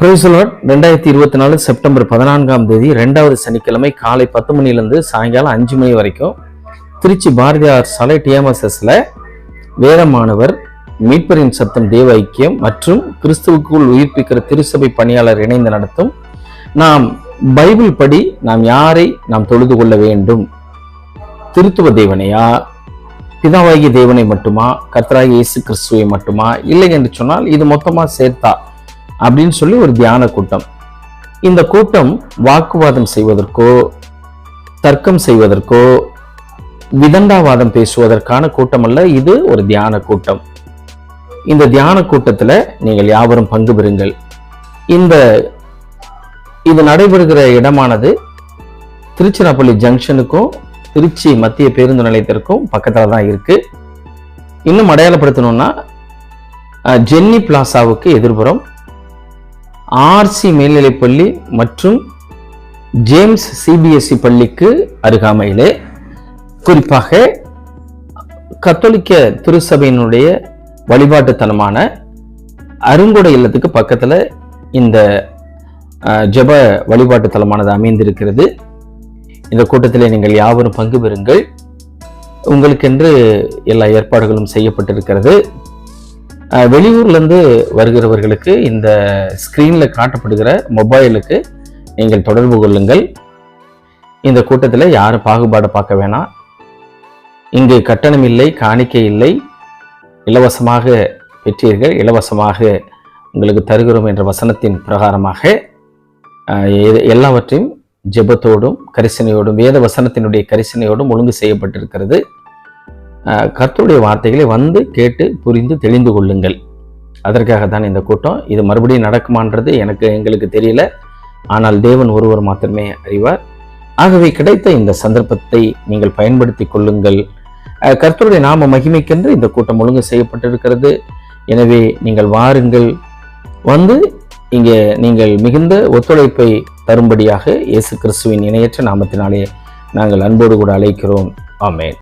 பிரைசலாட் ரெண்டாயிரத்தி இருபத்தி நாலு செப்டம்பர் பதினான்காம் தேதி ரெண்டாவது சனிக்கிழமை காலை பத்து மணிலேருந்து சாயங்காலம் அஞ்சு மணி வரைக்கும் திருச்சி பாரதியார் சாலை டிஎம்எஸ்எஸ்ல வேதமானவர் மீட்பரின் சத்தம் தேவ ஐக்கியம் மற்றும் கிறிஸ்துவுக்குள் உயிர்ப்பிக்கிற திருச்சபை பணியாளர் இணைந்து நடத்தும். நாம் பைபிள் படி நாம் யாரை நாம் தொழுது கொள்ள வேண்டும்? திருத்துவ தேவனையா? பிதாவாகிய தேவனை மட்டுமா? கர்த்தராகிய இயேசு கிறிஸ்துவை மட்டுமா? இல்லை என்று சொன்னால் இது மொத்தமாக சேர்த்தா அப்படின்னு சொல்லி ஒரு தியான கூட்டம். இந்த கூட்டம் வாக்குவாதம் செய்வதற்கோ தர்க்கம் செய்வதற்கோ விதண்டாவாதம் பேசுவதற்கான கூட்டம் அல்ல இது ஒரு தியான கூட்டம். இந்த தியான கூட்டத்தில் நீங்கள் யாவரும் பங்கு பெறுங்கள். இந்த இது நடைபெறுகிற இடமானது திருச்சிராப்பள்ளி ஜங்ஷனுக்கும் திருச்சி மத்திய பேருந்து நிலையத்திற்கும் பக்கத்தில் தான் இருக்கு. இன்னும் அடையாளப்படுத்தணும்னா ஜென்னி பிளாசாவுக்கு எதிர்புறம் ஆர்சி மேல்நிலைப்பள்ளி மற்றும் ஜேம்ஸ் சிபிஎஸ்இ பள்ளிக்கு அருகாமையிலே குறிப்பாக கத்தோலிக்க திருச்சபையினுடைய வழிபாட்டுத்தனமான அருங்கொடை இல்லத்துக்கு பக்கத்தில் இந்த ஜப ஜெப வழிபாட்டு தலமானது அமைந்திருக்கிறது. இந்த கூட்டத்தில் நீங்கள் யாவரும் பங்கு பெறுங்கள். உங்களுக்கென்று எல்லா ஏற்பாடுகளும் செய்யப்பட்டிருக்கிறது. வெளியூர்லேருந்து வருகிறவர்களுக்கு இந்த ஸ்க்ரீனில் காட்டப்படுகிற மொபைலுக்கு நீங்கள் தொடர்பு கொள்ளுங்கள். இந்த கூட்டத்தில் யாரும் பாகுபாடு பார்க்க வேணாம் இங்கு கட்டணம் இல்லை காணிக்கை இல்லை. இலவசமாக பெற்றீர்கள் இலவசமாக உங்களுக்கு தருகிறோம் என்ற வசனத்தின் பிரகாரமாக எல்லாவற்றையும் ஜெபத்தோடும் கரிசனையோடும் வேத வசனத்தினுடைய கரிசனையோடும் ஒழுங்கு செய்யப்பட்டிருக்கிறது. கர்த்தருடைய வார்த்தைகளை வந்து கேட்டு புரிந்து தெளிந்து கொள்ளுங்கள். அதற்காக தான் இந்த கூட்டம். இது மறுபடியும் நடக்குமான்றது எனக்கு எங்களுக்கு தெரியல. ஆனால் தேவன் ஒருவர் மாத்திரமே அறிவார். ஆகவே கிடைத்த இந்த சந்தர்ப்பத்தை நீங்கள் பயன்படுத்தி கொள்ளுங்கள். கர்த்தருடைய நாம மகிமைக்கென்று இந்த கூட்டம் ஒழுங்கு செய்யப்பட்டிருக்கிறது. எனவே நீங்கள் வாருங்கள். வந்து இங்கே நீங்கள் மிகுந்த ஒத்துழைப்பை தரும்படியாக இயேசு கிறிஸ்துவின் இணையற்ற நாமத்தினாலே நாங்கள் அன்போடு கூட அழைக்கிறோம். ஆமேன்.